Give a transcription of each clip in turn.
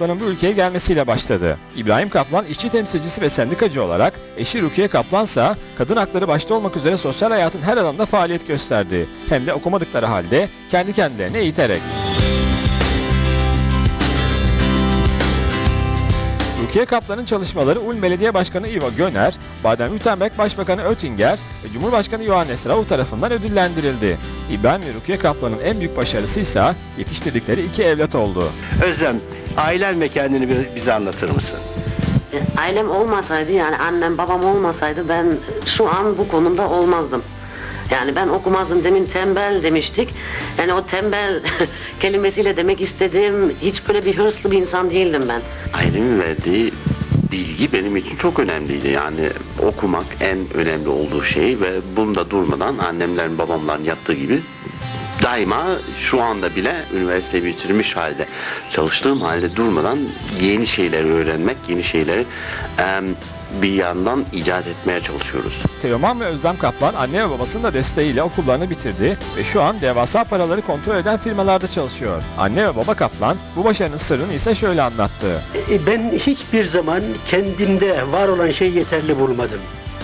Kaplan'ın bu ülkeye gelmesiyle başladı. İbrahim Kaplan işçi temsilcisi ve sendikacı olarak, eşi Rukiye Kaplan ise kadın hakları başta olmak üzere sosyal hayatın her alanında faaliyet gösterdi. Hem de okumadıkları halde kendi kendilerine eğiterek. Rukiye Kaplan'ın çalışmaları Ulm Belediye Başkanı Ivo Göner, Baden-Württemberg Başbakanı Oettinger ve Cumhurbaşkanı Johannes Rau tarafından ödüllendirildi. İbrahim ve Rukiye Kaplan'ın en büyük başarısı ise yetiştirdikleri iki evlat oldu. Özlem, ailen ve kendini bize anlatır mısın? Ailem olmasaydı yani annem babam olmasaydı ben şu an bu konumda olmazdım. Yani ben okumazdım demin tembel demiştik. Yani o tembel kelimesiyle demek istediğim hiç böyle bir hırslı bir insan değildim ben. ailemin verdiği bilgi benim için çok önemliydi. Yani okumak en önemli olduğu şey ve bunda durmadan annemlerin babamların yaptığı gibi daima şu anda bile üniversite bitirmiş halde çalıştığım halde durmadan yeni şeyleri öğrenmek, yeni şeyleri em, bir yandan icat etmeye çalışıyoruz. Teoman ve Özlem Kaplan anne ve babasının da desteğiyle okullarını bitirdi ve şu an devasa paraları kontrol eden firmalarda çalışıyor. Anne ve baba Kaplan bu başarının sırrını ise şöyle anlattı. E, Ben hiçbir zaman kendimde var olan şeyi yeterli bulmadım.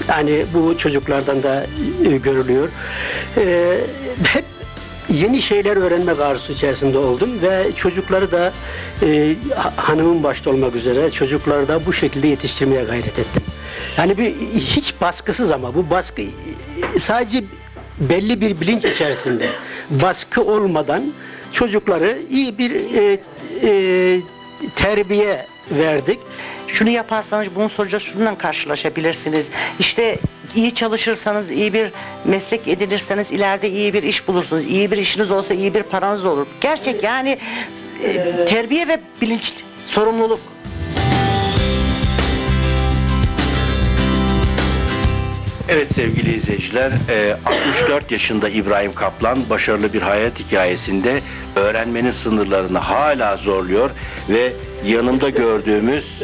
Yani bu çocuklardan da e, görülüyor. E, hep yeni şeyler öğrenmek arzusu içerisinde oldum ve çocukları da e, ha- hanımın başta olmak üzere çocukları da bu şekilde yetiştirmeye gayret ettim. Yani bir hiç baskısız ama bu baskı e, sadece belli bir bilinç içerisinde baskı olmadan çocukları iyi bir e, e, terbiye verdik. şunu yaparsanız bunun sonucu şundan karşılaşabilirsiniz. İşte iyi çalışırsanız, iyi bir meslek edinirseniz ileride iyi bir iş bulursunuz. İyi bir işiniz olsa iyi bir paranız olur. Gerçek yani e, terbiye ve bilinç, sorumluluk. Evet sevgili izleyiciler, e, 64 yaşında İbrahim Kaplan başarılı bir hayat hikayesinde öğrenmenin sınırlarını hala zorluyor ve yanımda gördüğümüz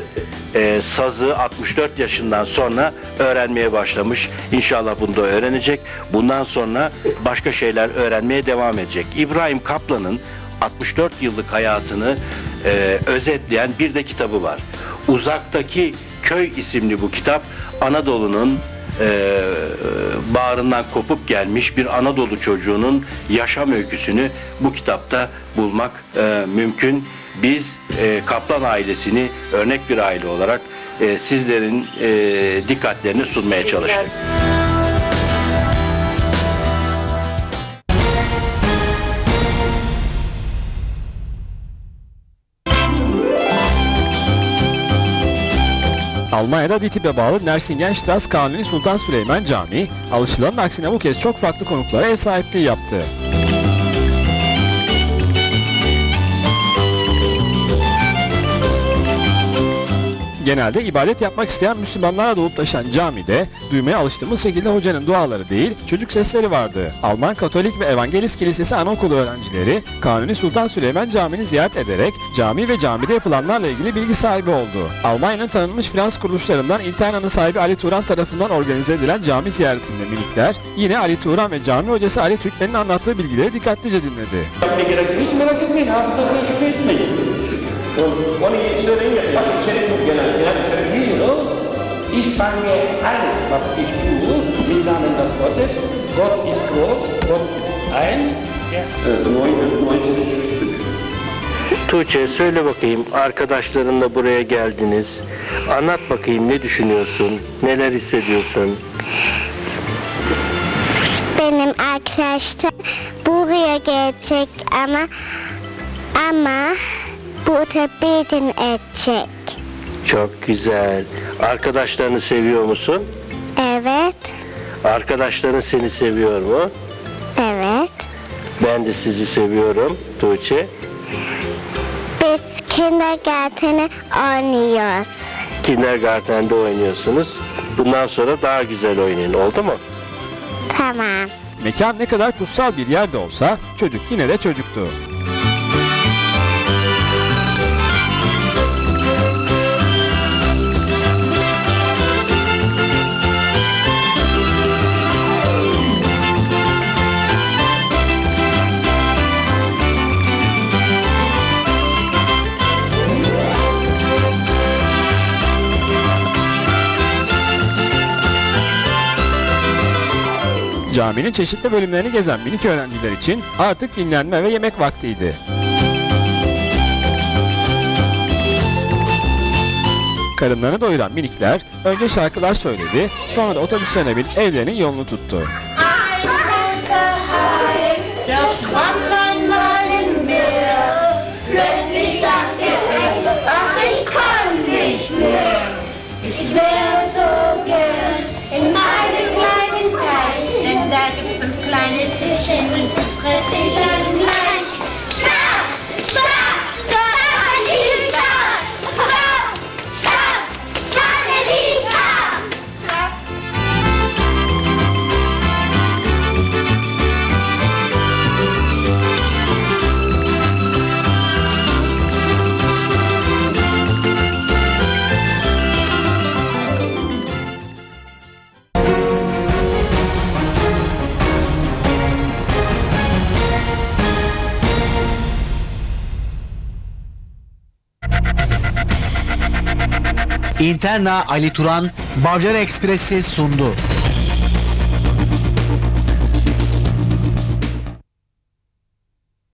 e, sazı 64 yaşından sonra öğrenmeye başlamış. İnşallah bunu da öğrenecek. Bundan sonra başka şeyler öğrenmeye devam edecek. İbrahim Kaplan'ın 64 yıllık hayatını e, özetleyen bir de kitabı var. Uzaktaki Köy isimli bu kitap Anadolu'nun e, bağrından kopup gelmiş bir Anadolu çocuğunun yaşam öyküsünü bu kitapta bulmak e, mümkün. Biz e, Kaplan ailesini örnek bir aile olarak e, sizlerin e, dikkatlerini sunmaya çalıştık. Almanya'da Ditib'e bağlı Nersingenstrasse Kanuni Sultan Süleyman Camii, alışılanın aksine bu kez çok farklı konuklara ev sahipliği yaptı. Genelde ibadet yapmak isteyen Müslümanlara dolup taşan camide duymaya alıştığımız şekilde hocanın duaları değil çocuk sesleri vardı. Alman Katolik ve Evangelist Kilisesi anaokulu öğrencileri Kanuni Sultan Süleyman Camii'ni ziyaret ederek cami ve camide yapılanlarla ilgili bilgi sahibi oldu. Almanya'nın tanınmış finans kuruluşlarından İltihana'nın sahibi Ali Turan tarafından organize edilen cami ziyaretinde minikler yine Ali Turan ve cami hocası Ali Türkmen'in anlattığı bilgileri dikkatlice dinledi. Hiç merak etmeyin. Hafızasına şüphe etmeyin. Onu söyleyin ya. Bak içeri çok genel. Genel içeri giriyor. Ich fange alles, was ich tue, im Namen des Gottes. Gott ist groß, Gott ist eins. Tuğçe söyle bakayım arkadaşlarınla buraya geldiniz. Anlat bakayım ne düşünüyorsun? Neler hissediyorsun? Benim arkadaşlar buraya gelecek ama ama burada beden edecek. Çok güzel. Arkadaşlarını seviyor musun? Evet, Arkadaşların seni seviyor mu? evet. Ben de sizi seviyorum Tuğçe. Biz kindergarten'e oynuyoruz. Kindergarten'de oynuyorsunuz. Bundan sonra daha güzel oynayın oldu mu? Tamam. Mekan ne kadar kutsal bir yerde olsa çocuk yine de çocuktu. Caminin çeşitli bölümlerini gezen minik öğrenciler için artık dinlenme ve yemek vaktiydi. Karınlarını doyuran minikler önce şarkılar söyledi, sonra da otobüslerine binip evlerinin yolunu tuttu. planet is shaped with different İnterna Ali Turan Bavcar Ekspresi sundu.